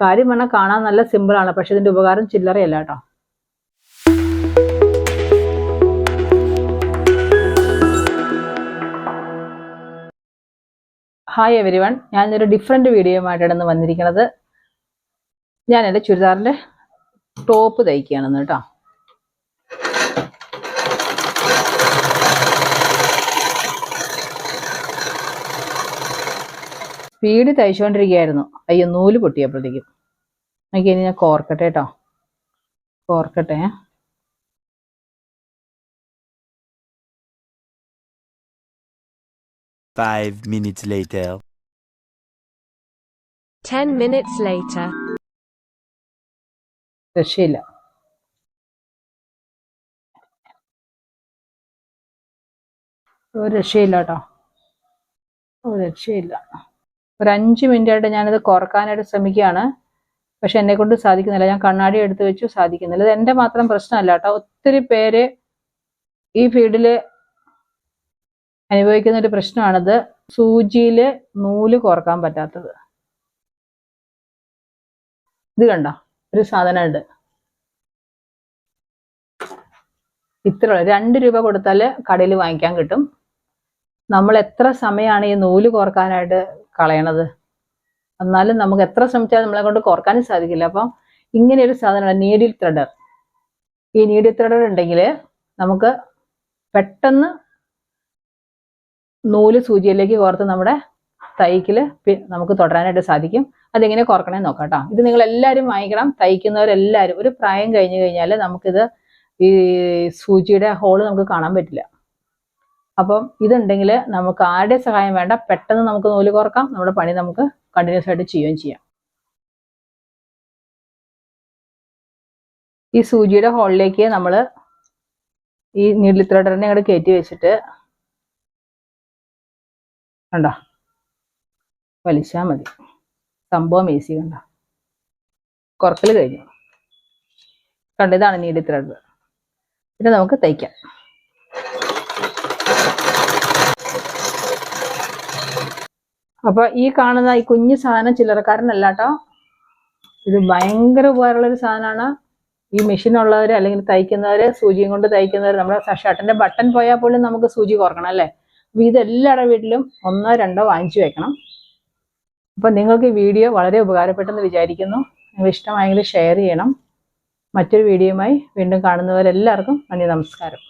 കാര്യം പറഞ്ഞാൽ കാണാൻ നല്ല സിമ്പിളാണ് പക്ഷെ ഇതിന്റെ ഉപകാരം ചില്ലറയല്ല കേട്ടോ. ഹായ് എവരി വൺ ഞാനൊരു ഡിഫറെന്റ് വീഡിയോയുമായിട്ടാണ് ഇന്ന് വന്നിരിക്കുന്നത് ഞാൻ എന്റെ ചുരിദാറിന്റെ ടോപ്പ് തയ്ക്കുകയാണെന്ന് കേട്ടോ. സ്പീഡ് തയ്ച്ചുകൊണ്ടിരിക്കുകയായിരുന്നു അയ്യോ നൂൽ പൊട്ടിയപ്പോഴത്തേക്കും എനിക്ക് ഇനി ഞാൻ കോർക്കട്ടെ കേട്ടോ കോർക്കട്ടെ. Five minutes later. 10 minutes later. രക്ഷയില്ല. ഒരു രക്ഷയില്ല കേട്ടോ ഒരു രക്ഷയില്ല. ഒരു അഞ്ച് മിനിറ്റ് ആയിട്ട് ഞാനിത് കുറക്കാനായിട്ട് ശ്രമിക്കുകയാണ്. പക്ഷെ എന്നെ കൊണ്ട് സാധിക്കുന്നില്ല. ഞാൻ കണ്ണാടി എടുത്ത് വെച്ചു സാധിക്കുന്നില്ല. ഇത് എന്റെ മാത്രം പ്രശ്നമല്ല കേട്ടോ. ഒത്തിരി പേര് ഈ ഫീൽഡിൽ അനുഭവിക്കുന്ന ഒരു പ്രശ്നമാണിത്. സൂചിയിൽ നൂൽ കുറയ്ക്കാൻ പറ്റാത്തത്. ഇത് കണ്ടോ? ഒരു സാധനമുണ്ട് ഇത്ര. രണ്ട് രൂപ കൊടുത്താൽ കടയിൽ വാങ്ങിക്കാൻ കിട്ടും. നമ്മൾ എത്ര സമയമാണ് ഈ നൂൽ കോർക്കാനായിട്ട് കളയണത്. എന്നാലും നമുക്ക് എത്ര ശ്രമിച്ചാലും നമ്മളെ കൊണ്ട് കോർക്കാനും സാധിക്കില്ല. അപ്പം ഇങ്ങനെ ഒരു സാധനമാണ് നീഡിൽ ത്രെഡർ. ഈ നീഡിൽ ത്രെഡർ ഉണ്ടെങ്കിൽ നമുക്ക് പെട്ടെന്ന് നൂൽ സൂചിയിലേക്ക് കോർത്ത് നമ്മുടെ തൈക്കിൽ നമുക്ക് തുടരാനായിട്ട് സാധിക്കും. അതെങ്ങനെ കോർക്കണേ നോക്കാം കേട്ടോ. ഇത് നിങ്ങൾ എല്ലാവരും വാങ്ങിക്കണം. തയ്ക്കുന്നവരെല്ലാവരും. ഒരു പ്രായം കഴിഞ്ഞു കഴിഞ്ഞാൽ നമുക്കിത് ഈ സൂചിയുടെ ഹോൾ നമുക്ക് കാണാൻ പറ്റില്ല. അപ്പം ഇതുണ്ടെങ്കിൽ നമുക്ക് ആരുടെ സഹായം വേണ്ട? പെട്ടെന്ന് നമുക്ക് നൂൽ കോർക്കാം. നമ്മുടെ പണി നമുക്ക് കണ്ടിന്യൂസ് ആയിട്ട് ചെയ്യുകയും ചെയ്യാം. ഈ സൂചിയുടെ ഹോളിലേക്ക് നമ്മൾ ഈ നീഡിൽ ത്രെഡറിനെ അങ്ങോട്ട് കയറ്റി വെച്ചിട്ട് കണ്ടോ? വലിച്ചാൽ മതി. സംഭവം ഈസി കണ്ടോ? കുറക്കൽ കഴിഞ്ഞു. കണ്ടോ? ഇതാണ് നീഡിൽ ത്രെഡ് പിന്നെ നമുക്ക് തയ്ക്കാം. അപ്പൊ ഈ കാണുന്ന ഈ കുഞ്ഞു സാധനം ചില്ലറക്കാരനല്ല കേട്ടോ ഇത് ഭയങ്കര ഉപകാരമുള്ള ഒരു സാധനമാണ് ഈ മെഷീൻ ഉള്ളവർ അല്ലെങ്കിൽ തയ്ക്കുന്നവര് സൂചിയും കൊണ്ട് തയ്ക്കുന്നവർ നമ്മുടെ ഷർട്ടിന്റെ ബട്ടൺ പോയാൽ പോലും നമുക്ക് സൂചി കുറക്കണം അല്ലേ? അപ്പൊ ഇതെല്ലാവരുടെ വീട്ടിലും ഒന്നോ രണ്ടോ വാങ്ങിച്ചു വെക്കണം. അപ്പൊ നിങ്ങൾക്ക് ഈ വീഡിയോ വളരെ ഉപകാരപ്പെട്ടെന്ന് വിചാരിക്കുന്നു. നിങ്ങൾ ഇഷ്ടമായെങ്കിൽ ഷെയർ ചെയ്യണം. മറ്റൊരു വീഡിയോയുമായി വീണ്ടും കാണുന്നവരെല്ലാവർക്കും നന്ദി നമസ്കാരം.